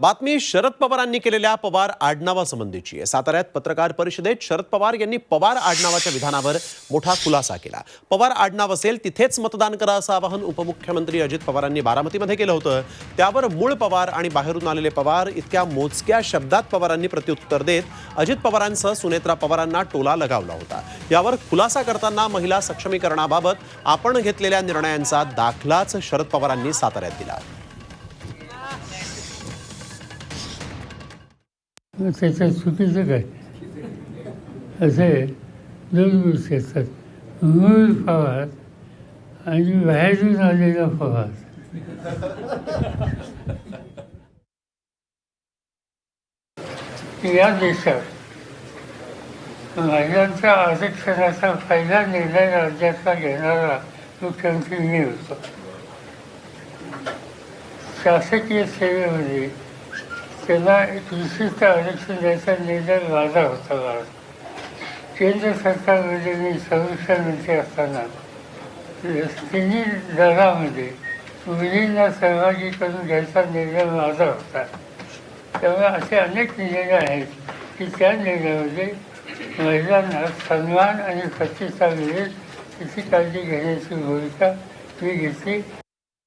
बातमी शरद पवारांनी केलेल्या पवार आडनावासंबंधीची आहे. साताऱ्यात पत्रकार परिषदेत शरद पवार यांनी पवार आडनावाच्या विधानावर मोठा खुलासा केला. पवार आडनाव असेल तिथेच मतदान करा असं आवाहन उपमुख्यमंत्री अजित पवारांनी बारामतीमध्ये केलं होतं. त्यावर मूळ पवार आणि बाहेरून आलेले पवार इतक्या मोजक्या शब्दात पवारांनी प्रत्युत्तर देत अजित पवारांसह सुनेत्रा पवारांना टोला लगावला होता. यावर खुलासा करताना महिला सक्षमीकरणाबाबत आपण घेतलेल्या निर्णयांचा दाखलाच शरद पवारांनी साताऱ्यात दिला. मग त्याच्यात चुकीचं काय? असे दोन गोष्टी असतात मूळ पवार आणि बाहेरून आलेला पवार या देशात महिलांच्या आरक्षणाचा पहिला निर्णय राज्यातला घेणारा मुख्यमंत्री मी होतो. शासकीय सेवेमध्ये त्यांना एक विशिष्ट आरक्षण द्यायचा निर्णय माझा होता भारत केंद्र सरकारमध्ये म्हणजे मी संरक्षण मंत्री असताना. तिन्ही दलामध्ये मुलींना सहभागी करून घ्यायचा निर्णय माझा होता. त्यामुळे असे अनेक निर्णय आहेत की त्या निर्णयामध्ये महिलांना सन्मान आणि प्रतिष्ठा मिळेल तिची काळजी घेण्याची भूमिका मी घेतली.